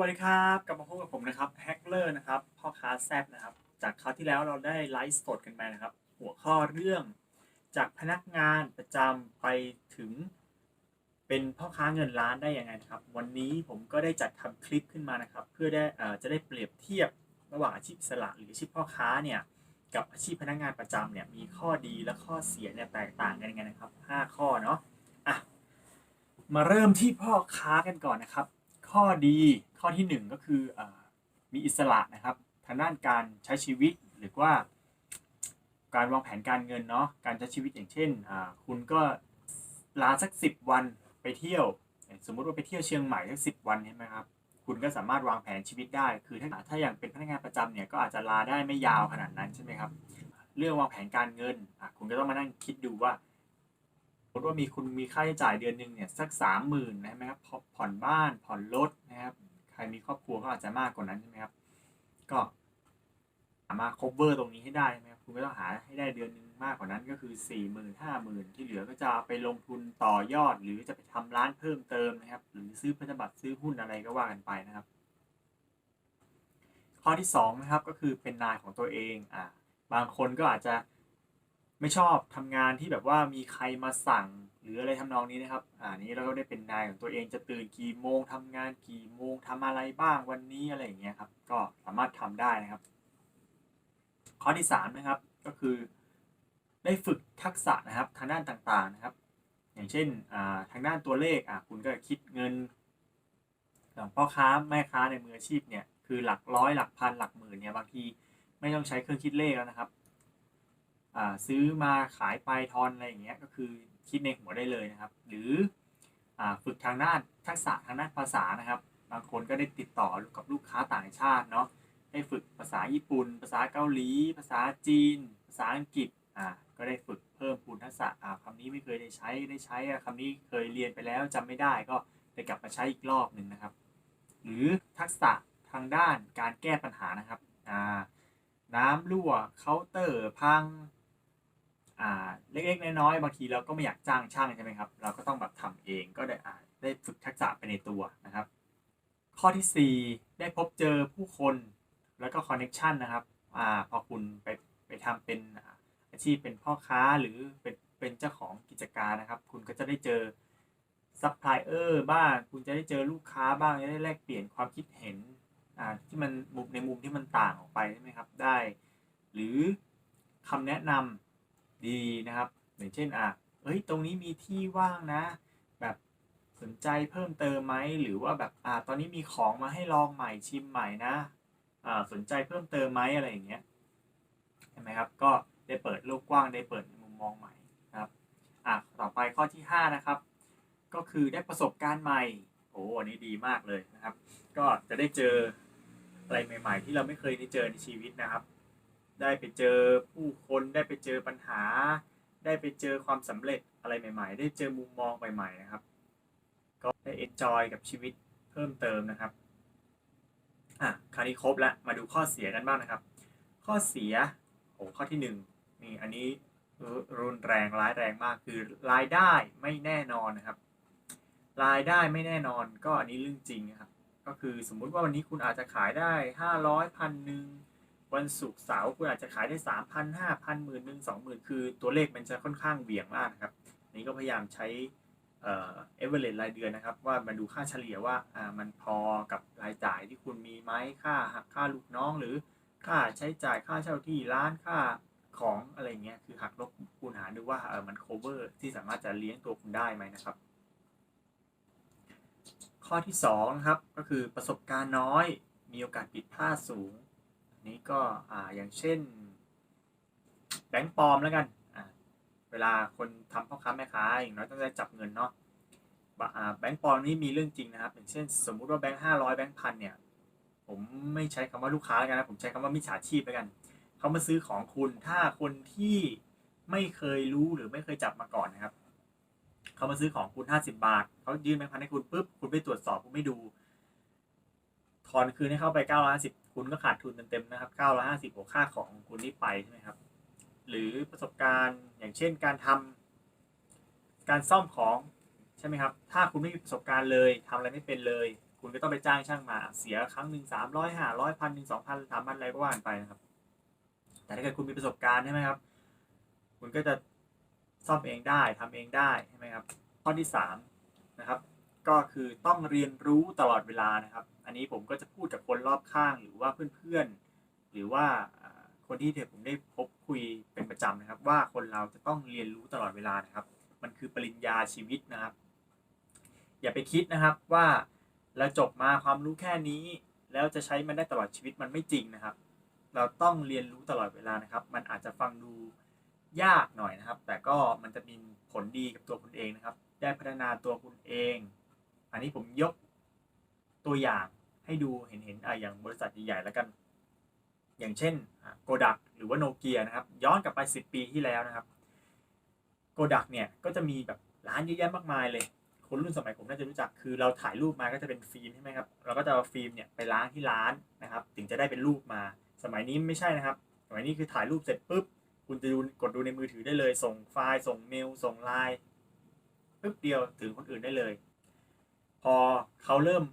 วัสดีครับกลับมาพบกับผมนะครับแฮกเลอร์นะครับพ่อค้าแซบนะครับ จากคราวที่แล้วเราได้ไลฟ์สดกันไปนะครับ หัวข้อเรื่องจากพนักงานประจำไปถึง เป็นพ่อค้าเงินล้านได้ยังไงนะครับ วันนี้ผมก็ได้จัดทำคลิปขึ้นมานะครับ เพื่อได้จะได้เปรียบเทียบระหว่างอาชีพสระหรืออาชีพพ่อค้าเนี่ยกับอาชีพพนักงานประจำเนี่ยมีข้อดีและข้อเสียเนี่ยแตกต่างกันยังไงนะครับห้าข้อเนาะอะมาเริ่มที่พ่อค้ากันก่อนนะครับ ข้อดีข้อที่หนึ่งก็คืออมีอิสระนะครับทางด้านการใช้ชีวิตหรือว่า การวางแผนการเงินเนาะการใช้ชีวิตอย่างเช่นคุณก็ลาสักสิบวันไปเที่ยว สมมุติว่าไปเที่ยวเชียงใหม่สักสิบวันใช่ไหมครับคุณก็สามารถวางแผนชีวิตได้ คือถ้าถ้าอย่างเป็นพนักงานประจำเนี่ยก็อาจจะลาได้ไม่ยาวขนาดนั้นใช่ไหมครับ เรื่องวางแผนการเงินคุณก็ต้องมานั่งคิดดูว่า มมติว่ามีคุณมีค่าใช้จ่ายเดือนหนึ่งเนี่ยสักสามหมื่นนะไหมครับผ่อนผ่อนบ้านผ่อนรถนะครับใครมีครอบครัวก็อาจจะมากกว่านั้นใช่ไหมครับก็สามารถ cover ตรงนี้ให้ได้ใช่ไหมครับคุณก็ต้องหาให้ได้เดือนหนึ่งมากกว่านั้นก็คือสี่หมื่นห้าหมื่นที่เหลือก็จะเอาไปลงทุนต่อยอด หรือจะไปทำร้านเพิ่มเติมนะครับ หรือซื้อพันธบัตรซื้อหุ้นอะไรก็ว่ากันไปนะครับ ข้อที่สองนะครับก็คือเป็นนายของตัวเองอ่าบางคนก็อาจจะ ไม่ชอบทำงานที่แบบว่ามีใครมาสั่งหรืออะไรทำนองนี้นะครับ อ่านี้เราก็ได้เป็นนายของตัวเองจะตื่นกี่โมงทำงานกี่โมงทำอะไรบ้างวันนี้อะไรอย่างเงี้ยครับ ก็สามารถทำได้นะครับ ข้อที่สามนะครับก็คือ ได้ฝึกทักษะนะครับทางด้านต่างๆนะครับ อย่างเช่นอ่าทางด้านตัวเลขอะคุณก็คิดเงินอย่างพ่อค้าแม่ค้าในมืออาชีพเนี่ยคือหลักร้อยหลักพันหลักหมื่นเนี่ยบางทีไม่ต้องใช้เครื่องคิดเลขแล้วนะครับ ซื้อมาขายไปทอนอะไรอย่างเงี้ยก็คือคิดในหัวได้เลยนะครับ หรืออฝึกทางด้านทักษะทางด้านภาษานะครับ บางคนก็ได้ติดต่อกับลูกค้าต่างชาติเนาะได้ฝึกภาษาญี่ปุ่น ภาษาเกาหลี ภาษาจีน ภาษาอังกฤษอ่าก็ได้ฝึกเพิ่มพูนทักษะอ่าคำนี้ไม่เคยได้ใช้ได้ใช้คำนี้เคยเรียนไปแล้วจำไม่ได้ก็ได้กลับมาใช้อีกรอบหนึ่งนะครับ หรือทักษะทางด้านการแก้ปัญหานะครับอ่าน้ำรั่วเคาน์เตอร์พัง อ่าเล็กๆน้อยๆบางทีเราก็ไม่อยากจ้างช่างใช่ไหมครับ เราก็ต้องแบบทำเองก็ได้อ่าได้ฝึกทักษะไปในตัวนะครับ ข้อที่ 4 ได้พบเจอผู้คนแล้วก็คอนเน็ชันนะครับอ่าพอคุณไปไปทำเป็นอาชีพเป็นพ่อค้าหรือเป็นเป็นเจ้าของกิจการนะครับ คุณก็จะได้เจอซัพพลายเออร์บ้างคุณจะได้เจอลูกค้าบ้างจะได้แลกเปลี่ยนความคิดเห็นอ่าที่มันมุมในมุมที่มันต่างออกไปใช่ไหมครับได้ หรือคำแนะนำ ดีนะครับอย่างเช่นอะเอ้ยตรงนี้มีที่ว่างนะ แบบสนใจเพิ่มเติมไหมหรือว่าแบบอ่าตอนนี้มีของมาให้ลองใหม่ชิมใหม่นะอ่าสนใจเพิ่มเติมไหมอะไรอย่างเงี้ยใช่ไหมครับก็ได้เปิดโลกกว้างได้เปิดมุมมองใหม่นะครับอะต่อไปข้อที่ 5 นะครับ ก็คือได้ประสบการณ์ใหม่โอ้อันนี้ดีมากเลยนะครับ ก็จะได้เจออะไรใหม่ ๆ ที่เราไม่เคยได้เจอในชีวิตนะครับ ได้ไปเจอผู้คนได้ไปเจอปัญหา ได้ไปเจอความสำเร็จอะไรใหม่ ๆ ได้เจอมุมมองใหม่ๆนะครับ ก็ได้เอ็นจอยกับชีวิตเพิ่มเติมนะครับอะคราวนี้ครบแล้วมาดูข้อเสียกันบ้างนะครับ ข้อเสียโอ้ข้อที่หนึ่งนี่อันนี้รุนแรงร้ายแรงมากคือรายได้ไม่แน่นอนนะครับ รายได้ไม่แน่นอนก็อันนี้เรื่องจริงนะครับ ก็คือสมมุติว่าวันนี้คุณอาจจะขายได้ห้าร้อยพันหนึ่ง วันศุกร์เสาร์คุณอาจจะขายได้สามพันห้าพันหมื่นหนึ่งสองหมื่นคือตัวเลขมันจะค่อนข้างเหวี่ยงมากนะครับนี่ก็พยายามใช้เอ่อเอเวอเรรายเดือนนะครับ ว่ามันดูค่าเฉลี่ยว่าอ่ามันพอกับรายจ่ายที่คุณมีไหมค่าหักค่าลูกน้องหรือค่าใช้จ่ายค่าเช่าที่ร้านค่าของอะไรเงี้ยคือหักลบคูณหารดูว่าเออมัน cover ที่สามารถจะเลี้ยงตัวคุณได้ไหมนะครับ ข้อที่สองนะครับก็คือประสบการณ์น้อยมีโอกาสผิดพลาดสูง นี้ก็อ่าอย่างเช่นแบงค์ปลอมแล้วกันอ่าเวลาคนทำพ่อค้าแม่ค้าอย่างน้อยต้องได้จับเงินเนาะะแบงค์ปลอมนี่มีเรื่องจริงนะครับ อย่างเช่น สมมุติว่าแบงค์ห้าร้อยแบงค์พันเนี่ยผมไม่ใช้คำว่าลูกค้าแล้วกันนะผมใช้คำว่ามิจฉาชีพแล้วกันเขามาซื้อของคุณถ้าคนที่ไม่เคยรู้หรือไม่เคยจับมาก่อนนะครับเขามาซื้อของคุณห้าสิบาทเขายื่นแบงค์พันให้คุณปุ๊บคุณไปตรวจสอบคุณไม่ดู ทอนคืนให้เข้าไป950คุณก็ขาดทุนเต็มๆนะครับ950หัวค่าของคุณที่ไปใช่ไหมครับ หรือประสบการณ์อย่างเช่นการทำการซ่อมของเชช่ไหมครับ ถ้าคุณไม่มีประสบการณ์เลยทำอะไรไม่เป็นเลย คุณก็ต้องไปจ้างช่างมาเสียครั้งหนึ่งสามร้อยห้าร้อยพันหนึ่งสองพันสามพันอะไรก็ว่านไปนะครับ แต่ถ้าเกิดคุณมีประสบการณ์ใช่ไหมครับ คุณก็จะซ่อมเองได้ทำเองได้ใช่ไหมครับ ข้อที่สามนะครับก็คือต้องเรียนรู้ตลอดเวลานะครับ อันนี้ผมก็จะพูดกับคนรอบข้างหรือว่าเพื่อนๆ หรือว่าคนที่เดี๋ยวผมได้พบคุยเป็นประจำนะครับ ว่าคนเราจะต้องเรียนรู้ตลอดเวลานะครับ มันคือปริญญาชีวิตนะครับ อย่าไปคิดนะครับว่าเราจบมาความรู้แค่นี้ แล้วจะใช้มันได้ตลอดชีวิตมันไม่จริงนะครับ เราต้องเรียนรู้ตลอดเวลานะครับ มันอาจจะฟังดูยากหน่อยนะครับ แต่ก็มันจะมีผลดีกับตัวคุณเองนะครับ ได้พัฒนาตัวคุณเอง อันนี้ผมยก ตัวอย่างให้ดูเห็นเห็นๆอะอย่างบริษัทใหญ่ๆแล้วกัน อย่างเช่นโกดักหรือว่าโนเกียนะครับ ย้อนกลับไป 10 ปีที่แล้วนะครับโกดักเนี่ยก็จะมีแบบร้านเยอะแยะมากมายเลยคนรุ่นสมัยผมน่าจะรู้จักคือเราถ่ายรูปมาก็จะเป็นฟิล์มใช่ไหมครับเราก็จะเอาฟิล์มเนี่ยไปล้างที่ร้านนะครับ ถึงจะได้เป็นรูปมา สมัยนี้ไม่ใช่นะครับ สมัยนี้คือถ่ายรูปเสร็จปุ๊บคุณจะดูกดดูในมือถือได้เลย ส่งไฟล์ ส่งเมล ส่งไลน์ปุ๊บเดียวถึงคนอื่นได้เลย พอเขาเริ่ม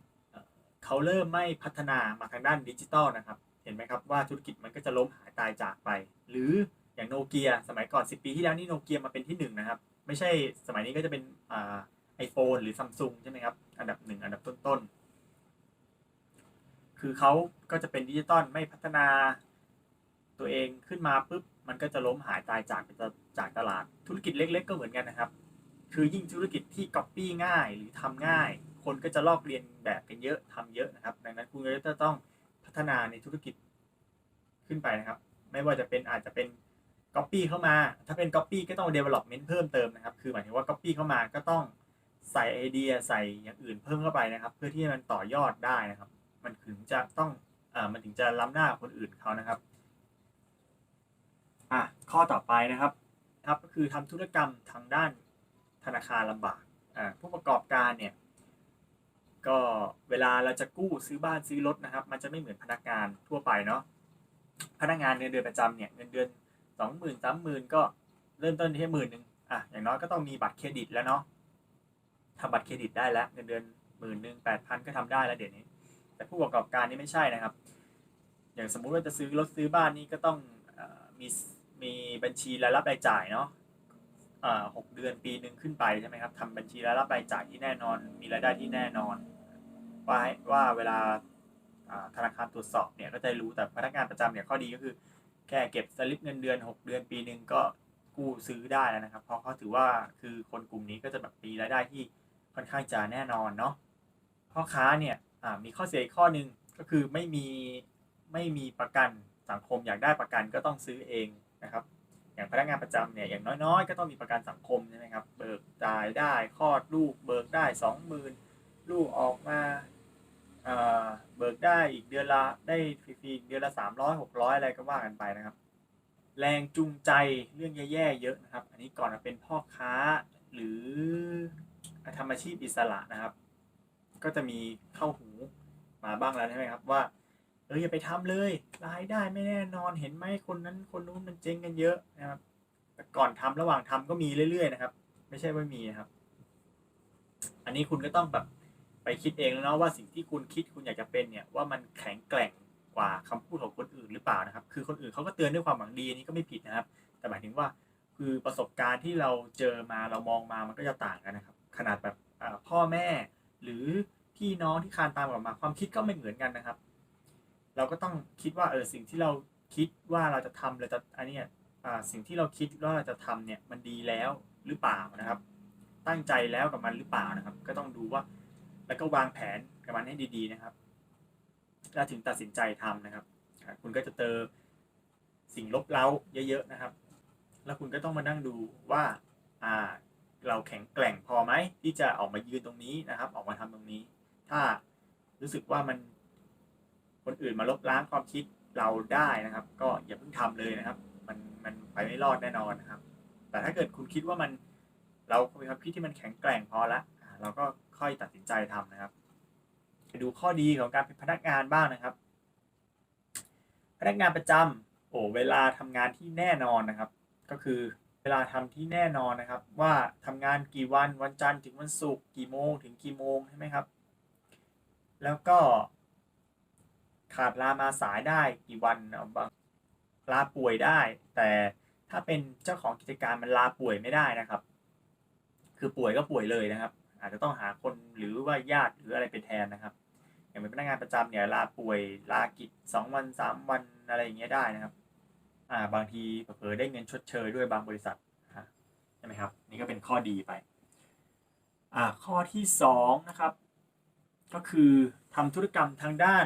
เขาเริ่มไม่พัฒนามาทางด้านดิจิตอลนะครับ เห็นไหมครับว่าธุรกิจมันก็จะล้มหายตายจากไป หรืออย่างโนเกียสมัยก่อน 10 ปีที่แล้วนี่โนเกียมาเป็นที่หนึ่งนะครับ ไม่ใช่สมัยนี้ก็จะเป็นไอโฟนหรือซัมซุงใช่ไหมครับ อันดับหนึ่งอันดับต้นๆ คือเขาก็จะเป็นดิจิตอลไม่พัฒนาตัวเองขึ้นมาปุ๊บมันก็จะล้มหายตายจากไปจากตลาด ธุรกิจเล็ก ๆ ก็เหมือนกันนะครับ คือยิ่งธุรกิจที่ก๊อปปี้ง่ายหรือทำง่าย คนก็จะลอกเรียนแบบกันเยอะทำเยอะนะครับ ดังนั้นคุณก็จะต้องพัฒนาในธุรกิจขึ้นไปนะครับ ไม่ว่าจะเป็นอาจจะเป็นก๊อปปี้เข้ามา ถ้าเป็นก๊อปปี้ก็ต้อง development เพิ่มเติมนะครับ คือหมายถึงว่าก๊อปปี้เข้ามาก็ต้องใส่ไอเดียใส่อย่างอื่นเพิ่มเข้าไปนะครับ เพื่อที่มันต่อยอดได้นะครับ มันถึงจะต้องอ่ามันถึงจะล้ำหน้าคนอื่นเขานะครับอะข้อต่อไปนะครับครับก็คือทำธุรกรรมทางด้านธนาคารลำบากอ่าผู้ประกอบการเนี่ย ก็เวลาเราจะกู้ซื้อบ้านซื้อรถนะครับ มันจะไม่เหมือนพนักงานทั่วไปเนาะพนักงานเงินเดือนประจำเนี่ยเงินเดือนสองหมื่นสามหมื่นก็เริ่มต้นที่หมื่นหนึ่งอะอย่างน้อยก็ต้องมีบัตรเครดิตแล้วเนาะทำบัตรเครดิตได้แล้วเงินเดือนหมื่นหนึ่งแปดพันก็ทำได้แล้วเดี๋ยวนี้ แต่ผู้ประกอบการนี่ไม่ใช่นะครับ อย่างสมมุติว่าจะซื้อรถซื้อบ้านนี่ก็ต้องอมีมีบัญชีรายรับรายจ่ายเนาะอ่าหกเดือนปีหนึ่งขึ้นไปใช่ไหมครับทำบัญชีรายรับรายจ่ายที่แน่นอน มีรายได้ที่แน่นอน ว่าให้ว่าเวลาธนาคารตรวจสอบเนี่ยก็จะรู้แต่พนักงานประจำเนี่ยข้อดีก็คือ แค่เก็บสลิปเงินเดือน 6 เดือนปีหนึ่งก็กู้ซื้อได้แล้วนะครับ เพราะเขาถือว่าคือคนกลุ่มนี้ก็จะแบบมีรายได้ที่ค่อนข้างจะแน่นอนเนาะพ่อค้าเนี่ยมีข้อเสียอีกข้อหนึ่งก็คือไม่มีไม่มีประกันสังคมอยากได้ประกันก็ต้องซื้อเองนะครับ อย่างพนักงานประจำเนี่ยอย่างน้อยๆ ก็ต้องมีประกันสังคมใช่ไหมครับเบิกจ่ายได้คลอดลูกเบิกได้สองหมื่นลูกออกมา เบิกได้อีกเดือนละได้ฟรีๆเดือนละสามร้อยหกร้อยอะไรก็ว่ากันไปนะครับ แรงจูงใจเรื่องแย่ๆเยอะนะครับ อันนี้ก่อนมาเป็นพ่อค้าหรือทำอาชีพอิสระนะครับ ก็จะมีเข้าหูมาบ้างแล้วใช่ไหมครับว่าเอออย่าไปทำเลยรายได้ไม่แน่นอนเห็นไหมคนนั้นคนนู้นมันเจ๊งกันเยอะนะครับแต่ก่อนทำระหว่างทำก็มีเรื่อยๆนะครับ ไม่ใช่ว่ามีนะครับ อันนี้คุณก็ต้องแบบ ไปคิดเองแล้วเนาะว่าสิ่งที่คุณคิดคุณอยากจะเป็นเนี่ยว่ามันแข็งแกร่งกว่าคำพูดของคนอื่นหรือเปล่านะครับ คือคนอื่นเขาก็เตือนด้วยความหวังดีอันนี้ก็ไม่ผิดนะครับ แต่หมายถึงว่าคือประสบการณ์ที่เราเจอมาเรามองมามันก็จะต่างกันนะครับ ขนาดแบบพ่อแม่ หรือพี่น้องที่คานตามกลับมาความคิดก็ไม่เหมือนกันนะครับ เราก็ต้องคิดว่าเออสิ่งที่เราคิดว่าเราจะทำเราจะอันนี้สิ่งที่เราคิดว่าเราจะทำเนี่ยมันดีแล้วหรือเปล่านะครับ ตั้งใจแล้วกับมันหรือเปล่านะครับ ก็ต้องดูว่า แล้วก็วางแผนกับมันให้ดีๆนะครับแล้วถึงตัดสินใจทำนะครับ คุณก็จะเจอสิ่งลบเล้าเยอะๆนะครับ แล้วคุณก็ต้องมานั่งดูว่าอ่าเราแข็งแกร่งพอไหมที่จะออกมายืนตรงนี้นะครับ ออกมาทำตรงนี้ ถ้ารู้สึกว่ามันคนอื่นมาลบล้างความคิดเราได้นะครับ ก็อย่าเพิ่งทำเลยนะครับ มันมันไปไม่รอดแน่นอนนะครับ แต่ถ้าเกิดคุณคิดว่ามันเรามีความคิดที่มันแข็งแกร่งพอละเราก็ ค่อยตัดสินใจทำนะครับไปดูข้อดีของการเป็นพนักงานบ้างนะครับ พนักงานประจำโอ้เวลาทำงานที่แน่นอนนะครับ ก็คือเวลาทำที่แน่นอนนะครับ ว่าทำงานกี่วันวันจันทร์ถึงวันศุกร์กี่โมงถึงกี่โมงใช่ไหมครับ แล้วก็ขาดลามาสายได้กี่วันบางลาป่วยได้ แต่ถ้าเป็นเจ้าของกิจการมันลาป่วยไม่ได้นะครับ คือป่วยก็ป่วยเลยนะครับ อาจจะต้องหาคนหรือว่าญาติหรืออะไรไปแทนนะครับ อย่างเป็นพนักงานประจำเนี่ยลาป่วยลากิจสองวันสามวันอะไรอย่างเงี้ยได้นะครับ อ่าบางทีเผลอได้เงินชดเชยด้วยบางบริษัทใช่ไหมครับ นี่ก็เป็นข้อดีไป อ่าข้อที่สองนะครับ ก็คือทำธุรกรรมทางด้าน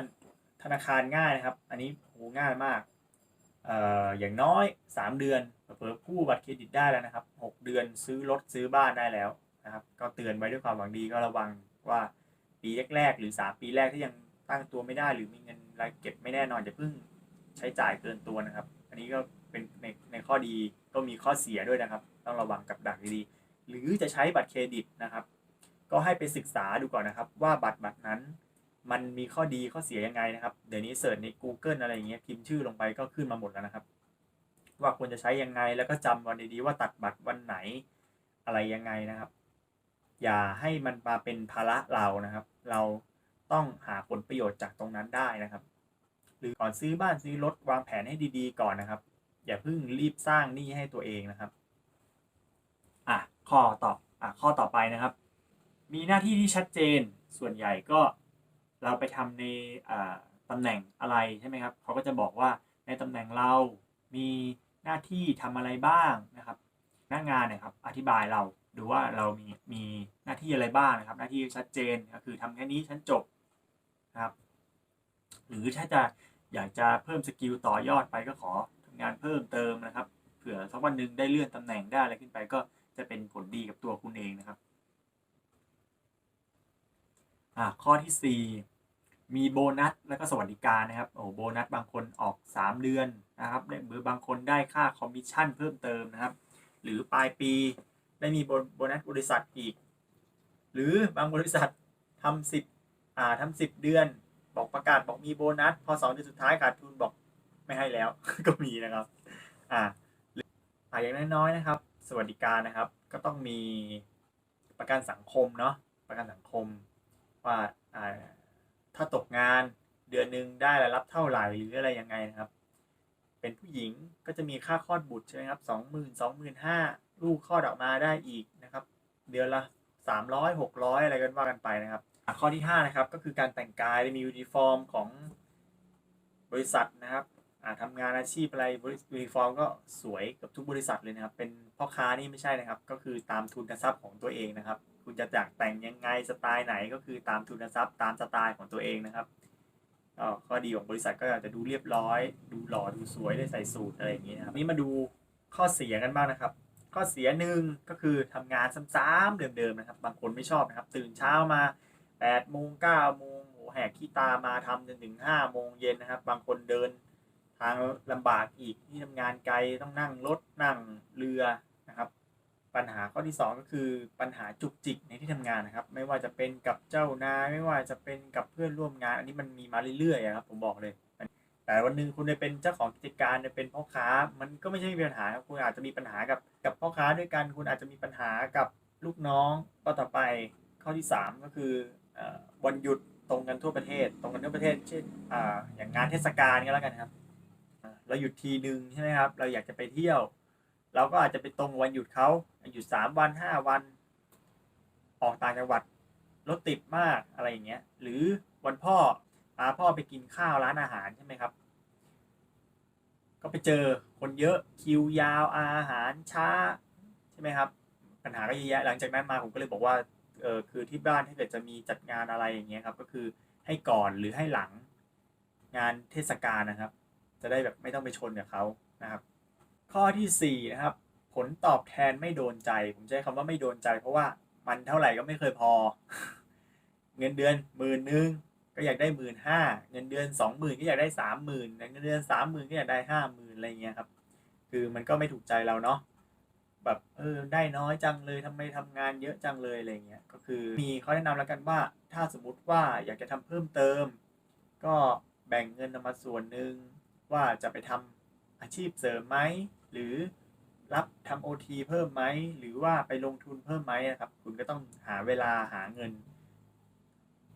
ธนาคารง่ายนะครับ อันนี้โหง่ายมากเอ่ออย่างน้อย 3 เดือนเผลอผู้บัตรเครดิตได้แล้วนะครับ 6 เดือนซื้อรถซื้อบ้านได้แล้ว นะครับ ก็เตือนไว้ด้วยความหวังดีก็ระวังว่าปีแรกๆหรือ 3 ปีแรกที่ยังตั้งตัวไม่ได้ หรือมีเงินรายเก็บไม่แน่นอนอย่าเพิ่งใช้จ่ายเกินตัวนะครับ อันนี้ก็เป็นในในข้อดีก็มีข้อเสียด้วยนะครับ ต้องระวังกับดักดีๆหรือจะใช้บัตรเครดิตนะครับ ก็ให้ไปศึกษาดูก่อนนะครับ ว่าบัตรบัตรนั้น มันมีข้อดีข้อเสียยังไงนะครับ เดี๋ยวนี้เสิร์ชใน Google อะไรอย่างเงี้ยพิมพ์ชื่อลงไปก็ขึ้นมาหมดแล้วนะครับ ว่าควรจะใช้ยังไงแล้วก็จำวันดีๆว่าตัดบัตรวันไหนอะไรยังไงนะครับ อย่าให้มันมาเป็นภาระเรานะครับ เราต้องหาผลประโยชน์จากตรงนั้นได้นะครับ หรือก่อนซื้อบ้านซื้อรถวางแผนให้ดีๆ ก่อนนะครับ อย่าเพิ่งรีบสร้างหนี้ให้ตัวเองนะครับอะข้อต่ออะข้อต่อไปนะครับ มีหน้าที่ที่ชัดเจนส่วนใหญ่ก็เราไปทำในอ่าตำแหน่งอะไรใช่ไหมครับเขาก็จะบอกว่าในตำแหน่งเรามีหน้าที่ทำอะไรบ้างนะครับ หน้างานเนี่ยครับ อธิบายเรา ดูว่าเรามีมีหน้าที่อะไรบ้างนะครับ หน้าที่ชัดเจนก็คือทำแค่นี้ฉันจบนะครับ หรือถ้าจะอยากจะเพิ่มสกิลต่อยอดไปก็ขอทำงานเพิ่มเติมนะครับ เผื่อสักวันหนึ่งได้เลื่อนตำแหน่งได้อะไรขึ้นไปก็จะเป็นผลดีกับตัวคุณเองนะครับอ่าข้อที่ 4 มีโบนัสแล้วก็สวัสดิการนะครับโอ้โบนัสบางคนออก 3 เดือนนะครับหรือบางคนได้ค่าคอมมิชชั่นเพิ่มเติมนะครับ หรือปลายปี ได้มีโบโบนัสบริษัทอีก หรือบางบริษัททำสิบอ่าทำสิบเดือน บอกประกาศบอกมีโบนัส พอสองเดือนสุดท้ายขาดทุนบอกไม่ให้แล้ว ก็มีนะครับอ่าหรืออ่าอย่างน้อยๆนะครับ สวัสดิการนะครับ ก็ต้องมีประกันสังคมเนาะประกันสังคมว่าอ่าถ้าตกงานเดือนหนึ่งได้รายรับเท่าไหร่หรืออะไรยังไงนะครับ เป็นผู้หญิงก็จะมีค่าคลอดบุตรใช่ไหมครับสองหมื่นสองหมื่นห้า ลูกคลอดออกมาได้อีกนะครับ เดือนละสามร้อยหกร้อยอะไรกันว่ากันไปนะครับข้อที่ห้านะครับก็คือการแต่งกายมียูนิฟอร์มของบริษัทนะครับอ่าทำงานอาชีพอะไรยูนิฟอร์มก็สวยกับทุกบริษัทเลยนะครับ เป็นพ่อค้านี่ไม่ใช่นะครับ ก็คือตามทุนทรัพย์ของตัวเองนะครับ คุณจะอยากแต่งยังไงสไตล์ไหนก็คือตามทุนทรัพย์ตามสไตล์ของตัวเองนะครับก็ข้อดีของบริษัทก็อาจจะดูเรียบร้อย ดูหล่อดูสวยได้ใส่สูทอะไรอย่างนี้นะครับนี่มาดูข้อเสียกันบ้างนะครับ ข้อเสียหนึ่งก็คือทำงานซ้ำๆเดิมๆนะครับ บางคนไม่ชอบนะครับ ตื่นเช้ามา8โมง9โมงโหแหกขี้ตามาทำจนถึง5โมงเย็นนะครับ บางคนเดินทางลำบากอีกที่ทำงานไกลต้องนั่งรถนั่งเรือนะครับ ปัญหาข้อที่ 2 ก็คือปัญหาจุกจิกในที่ทำงานนะครับ ไม่ว่าจะเป็นกับเจ้านายไม่ว่าจะเป็นกับเพื่อนร่วมงาน อันนี้มันมีมาเรื่อยๆอะครับผมบอกเลย แต่วันหนึ่งคุณได้เป็นเจ้าของกิจการได้เป็นพ่อค้า มันก็ไม่ใช่มีปัญหาครับคุณอาจจะมีปัญหากับกับพ่อค้าด้วยกัน คุณอาจจะมีปัญหากับลูกน้องก็ต่อไปข้อที่ 3 ก็คือวันหยุดตรงกันทั่วประเทศ ตรงกันทั่วประเทศเช่นออย่างงานเทศกาลก็แล้วกันครับเราหยุดทีหนึ่งใช่ไหมครับ เราอยากจะไปเที่ยว เราก็อาจจะไปตรงวันหยุดเขาหยุดสามวันห้าวัน ออกต่างจังหวัดรถติดมากอะไรอย่างเงี้ยหรือวันพ่อ พาพ่อไปกินข้าวร้านอาหารใช่ไหมครับ ก็ไปเจอคนเยอะคิวยาวอาหารช้าใช่ไหมครับ ปัญหาก็เยอะแยะหลังจากนั้นมาผมก็เลยบอกว่าเออคือที่บ้านถ้าเกิดจะมีจัดงานอะไรอย่างเงี้ยครับ ก็คือให้ก่อนหรือให้หลังงานเทศกาลนะครับ จะได้แบบไม่ต้องไปชนกับเขานะครับ ข้อที่สี่นะครับ ผลตอบแทนไม่โดนใจ ผมใช้คำว่าไม่โดนใจ เพราะว่ามันเท่าไหร่ก็ไม่เคยพอ เงินเดือนหมื่นหนึ่ง ก็อยากได้หมื่นห้าเงินเดือนสองหมื่นก็อยากได้สามหมื่นเงินเดือนสามหมื่นก็อยากได้ห้าหมื่นอะไรเงี้ยครับ คือมันก็ไม่ถูกใจเราเนาะแบบเออได้น้อยจังเลยทำไมทำงานเยอะจังเลยอะไรเงี้ยก็คือมีข้อแนะนำแล้วกันว่า ถ้าสมมติว่าอยากจะทำเพิ่มเติม ก็แบ่งเงินออกมาส่วนหนึ่งว่าจะไปทำอาชีพเสริมไหมหรือรับทำโอทีเพิ่มไหมหรือว่าไปลงทุนเพิ่มไหมนะครับ คุณก็ต้องหาเวลาหาเงิน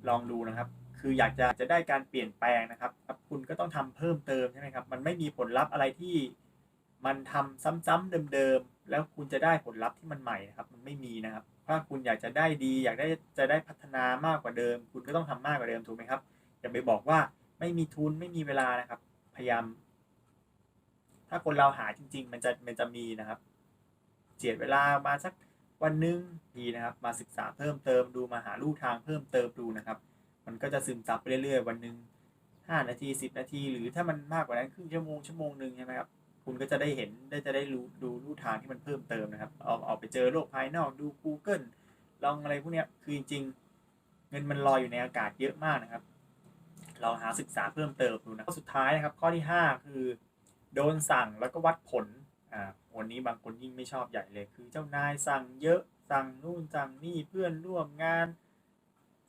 ลองดูนะครับ คืออยากจะจะได้การเปลี่ยนแปลงนะครับ คุณก็ต้องทำเพิ่มเติมใช่ไหมครับ มันไม่มีผลลัพธ์อะไรที่มันทำซ้ำๆเดิมๆ แล้วคุณจะได้ผลลัพธ์ที่มันใหม่นะครับ มันไม่มีนะครับ ถ้าคุณอยากจะได้ดี อยากได้จะได้พัฒนามากกว่าเดิม คุณก็ต้องทำมากกว่าเดิมถูกไหมครับ อย่าไปบอกว่าไม่มีทุนไม่มีเวลานะครับ พยายาม ถ้าคนเราหาจริง ๆ มันจะมันจะมีนะครับ เจียดเวลามาสักวันหนึงดีนะครับ มาศึกษาเพิ่มเติมดูมาหาลู่ทางเพิ่มเติมดูนะครับ มันก็จะซึมซับไปเรื่อยๆ วันหนึ่งห้านาทีสิบนาที หรือถ้ามันมากกว่านั้นครึ่งชั่วโมงชั่วโมงหนึ่งใช่ไหมครับคุณก็จะได้เห็นได้จะได้รู้ดูลู่ทางที่มันเพิ่มเติมนะครับเอาเอาไปเจอโลกภายนอกดู Google ลองอะไรพวกเนี้ยคือจริงๆ เงินมันลอยอยู่ในอากาศเยอะมากนะครับ เราหาศึกษาเพิ่มเติมดูนะข้อสุดท้ายนะครับ ข้อที่ 5 คือ โดนสั่งแล้วก็วัดผลอ่าวันนี้บางคนยิ่งไม่ชอบใหญ่เลย คือเจ้านายสั่งเยอะสั่งนู่นสั่งนี่เพื่อนร่วมงาน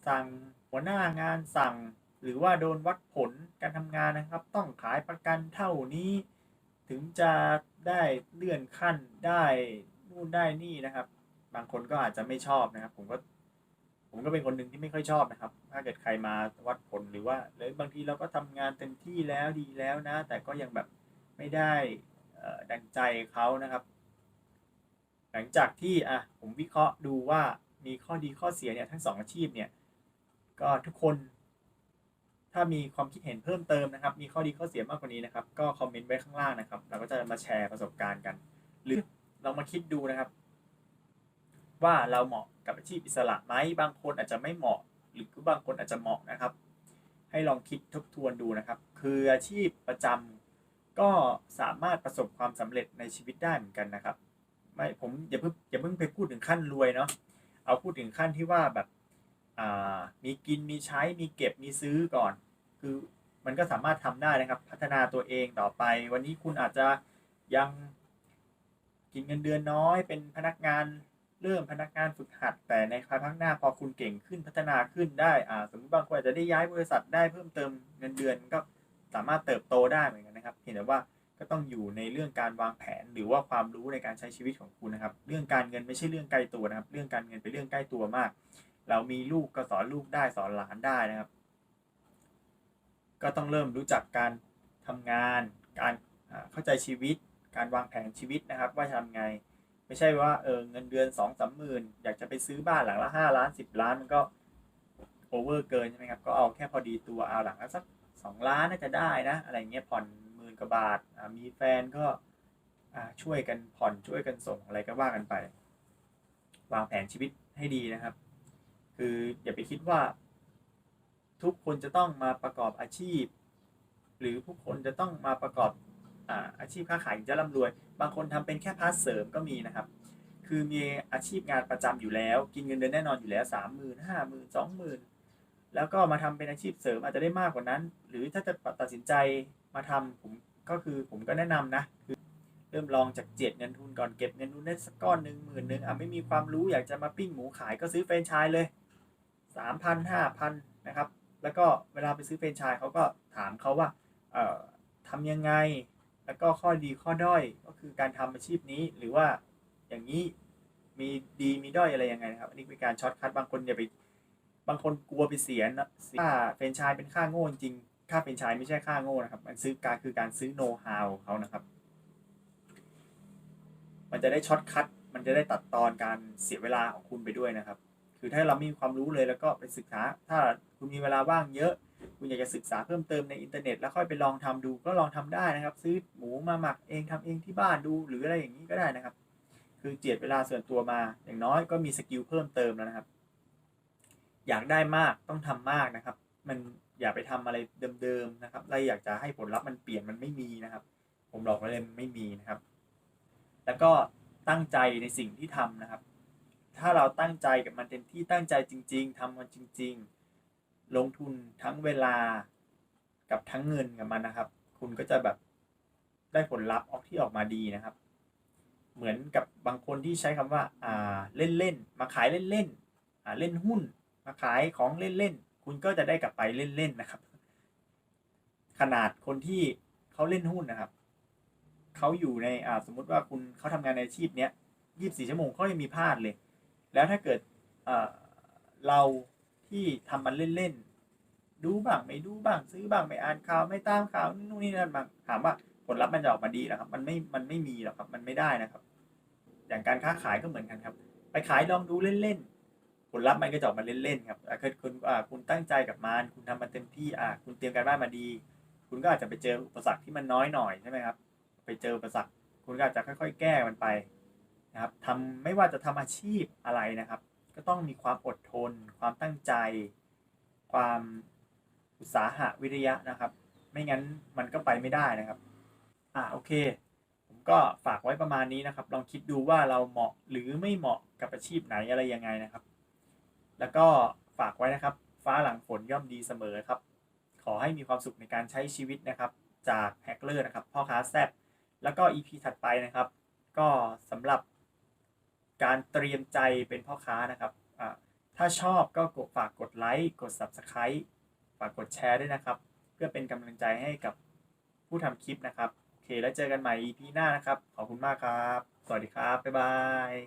สั่ง หัวหน้างานสั่ง หรือว่าโดนวัดผลการทำงานนะครับ ต้องขายประกันเท่านี้ ถึงจะได้เลื่อนขั้นได้นู่นได้นี่นะครับ บางคนก็อาจจะไม่ชอบนะครับ ผมก็ผมก็เป็นคนหนึ่งที่ไม่ค่อยชอบนะครับ ถ้าเกิดใครมาวัดผลหรือว่าหรือบางทีเราก็ทำงานเต็มที่แล้วดีแล้วนะ แต่ก็ยังแบบไม่ได้ดังใจเขานะครับ หลังจากที่อะผมวิเคราะห์ดูว่ามีข้อดีข้อเสียเนี่ยทั้งสองอาชีพเนี่ย ก็ทุกคน ถ้ามีความคิดเห็นเพิ่มเติมนะครับ มีข้อดีข้อเสียมากกว่านี้นะครับ ก็คอมเมนต์ไว้ข้างล่างนะครับ เราก็จะมาแชร์ประสบการณ์กัน หรือเรามาคิดดูนะครับ ว่าเราเหมาะกับอาชีพอิสระไหมบางคนอาจจะไม่เหมาะ หรือบางคนอาจจะเหมาะนะครับ ให้ลองคิดทบทวนดูนะครับ คืออาชีพประจำก็สามารถประสบความสำเร็จในชีวิตได้เหมือนกันนะครับ ไม่ผมอย่าเพิ่งอย่าเพิ่งไปพูดถึงขั้นรวยเนาะเอาพูดถึงขั้นที่ว่าแบบ มีกินมีใช้มีเก็บมีซื้อก่อน คือมันก็สามารถทำได้นะครับ พัฒนาตัวเองต่อไป วันนี้คุณอาจจะยังกินเงินเดือนน้อย เป็นพนักงานเริ่มพนักงานฝึกหัด แต่ในภายภาคหน้าพอคุณเก่งขึ้นพัฒนาขึ้นได้อ่าสมมติบางคนอาจจะได้ย้ายบริษัทได้เพิ่มเติมเงินเดือนก็สามารถเติบโตได้เหมือนกันนะครับ เห็นแต่ว่าก็ต้องอยู่ในเรื่องการวางแผนหรือว่าความรู้ในการใช้ชีวิตของคุณนะครับ เรื่องการเงินไม่ใช่เรื่องใกลตัวนะครับ เรื่องการเงินเป็นเรื่องใกล้ตัวมาก เรามีลูกก็สอนลูกได้สอนหลานได้นะครับ ก็ต้องเริ่มรู้จักการทำงาน การเข้าใจชีวิต การวางแผนชีวิตนะครับ ว่าจะทำไง ไม่ใช่ว่าเออเงินเดือนสองสามหมื่นอยากจะไปซื้อบ้านหลังละห้าล้านสิบล้านมันก็โอเวอร์เกินใช่ไหมครับก็เอาแค่พอดีตัวเอาหลังละสักสองล้านน่าจะได้นะ อะไรเงี้ยผ่อนหมื่นกว่าบาทมีแฟนก็ช่วยกันผ่อนช่วยกันส่งอะไรก็ว่ากันไป วางแผนชีวิตให้ดีนะครับ คืออย่าไปคิดว่า ทุกคนจะต้องมาประกอบอาชีพ หรือผู้คนจะต้องมาประกอบอาอาชีพค้าขายจะร่ำรวย บางคนทำเป็นแค่พาร์ทเสริมก็มีนะครับ คือมีอาชีพงานประจำอยู่แล้ว กินเงินเดือนแน่นอนอยู่แล้วสามหมื่นห้าหมื่นสองหมื่นแล้วก็มาทำเป็นอาชีพเสริมอาจจะได้มากกว่านั้น หรือถ้าจะตัดสินใจมาทำผมก็คือผมก็แนะนำนะคือเริ่มลองจากเจ็ดเงินทุนก่อนเก็บเงินทุนได้สักก้อนหนึ่งหมื่นหนึ่งอะไม่มีความรู้อยากจะมาปิ้งหมูขายก็ซื้อแฟรนไชส์เลย สามพันห้าพันนะครับ แล้วก็เวลาไปซื้อแฟรนชส์เขาก็ถามเขาว่าเอ่อทำยังไง แล้วก็ข้อดีข้อด้อยก็คือการทำอาชีพนี้หรือว่าอย่างนี้มีดีมีด้อยอะไรยังไงนะครับ อันนี้เป็นการช็อตคัดบางคนอย่าไปบางคนกลัวไปเสียนะค่าแฟรนชส์เป็นค่าโง่จริงค่าแฟรนชส์ไม่ใช่ค่าโง่นะครับมันซื้อการคือการซื้อโน้ตฮาวเขานะครับ มันจะได้ช็อตคัดมันจะได้ตัดตอนการเสียเวลาของคุณไปด้วยนะครับ คือถ้าเรามีความรู้เลยแล้วก็ไปศึกษา ถ้าคุณมีเวลาว่างเยอะ คุณอยากจะศึกษาเพิ่มเติมในอินเทอร์เน็ต แล้วค่อยไปลองทำดูก็ลองทำได้นะครับ ซื้อหมูมาหมักเองทำเองที่บ้านดูหรืออะไรอย่างนี้ก็ได้นะครับ คือเจียดเวลาส่วนตัวมา อย่างน้อยก็มีสกิลเพิ่มเติมแล้วนะครับ อยากได้มากต้องทำมากนะครับ มันอย่าไปทำอะไรเดิมๆนะครับเราอยากจะให้ผลลัพธ์มันเปลี่ยนมันไม่มีนะครับ ผมบอกไว้เลยไม่มีนะครับ แล้วก็ตั้งใจในสิ่งที่ทำนะครับ ถ้าเราตั้งใจกับมันเต็มที่ตั้งใจจริง ๆทำมันจริง ๆ ลงทุนทั้งเวลากับทั้งเงินกับมันนะครับ คุณก็จะแบบได้ผลลัพธ์ออกที่ออกมาดีนะครับ เหมือนกับบางคนที่ใช้คำว่าอ่าเล่นๆมาขายเล่นๆอ่าเล่นหุ้น มาขายของเล่นๆคุณก็จะได้กลับไปเล่นๆนะครับ ขนาดคนที่เขาเล่นหุ้นนะครับเขาอยู่ในอ่าสมมุติว่าคุณเขาทำงานในอาชีพเนี้ย24ชั่วโมงเขายังมีพลาดเลย แล้วถ้าเกิดเราที่ทำมันเล่นๆ ดูบ้างไม่ดูบ้างซื้อบ้างไม่อ่านข่าวไม่ตามข่าวนู่นนี่นั่นบ้างถามว่าผลลัพธ์มันจะออกมาดีหรอครับ มันไม่ มันไม่มีหรอกครับ มันไม่ได้นะครับ อย่างการค้าขายก็เหมือนกันครับ ไปขายลองดูเล่นๆ ผลลัพธ์มันก็จะออกมาเล่นๆครับอะคือคุณคุณตั้งใจกับมัน คุณทำมันเต็มที่อ่าคุณเตรียมการบ้านมาดี คุณก็อาจจะไปเจออุปสรรคที่มันน้อยหน่อยใช่ไหมครับ ไปเจออุปสรรค คุณก็อาจจะค่อยๆ แก้มันไป นะครับทำไม่ว่าจะทำอาชีพอะไรนะครับ ก็ต้องมีความอดทน ความตั้งใจ ความอุตสาหะวิริยะนะครับ ไม่งั้นมันก็ไปไม่ได้นะครับอ่าโอเคผมก็ฝากไว้ประมาณนี้นะครับ ลองคิดดูว่าเราเหมาะหรือไม่เหมาะกับอาชีพไหนอะไรยังไงนะครับ แล้วก็ฝากไว้นะครับ ฟ้าหลังฝนย่อมดีเสมอครับ ขอให้มีความสุขในการใช้ชีวิตนะครับ จากแฮกเลอร์นะครับพ่อค้าแซบแล้วก็ EP ถัดไปนะครับ ก็สำหรับ การเตรียมใจเป็นพ่อค้านะครับอ่าถ้าชอบก็กดฝากกดไลค์กด Subscribe ฝากกดแชร์ด้วยนะครับ เพื่อเป็นกำลังใจให้กับผู้ทำคลิปนะครับ โอเคแล้วเจอกันใหม่ EP หน้านะครับ ขอบคุณมากครับ สวัสดีครับ บ๊ายบาย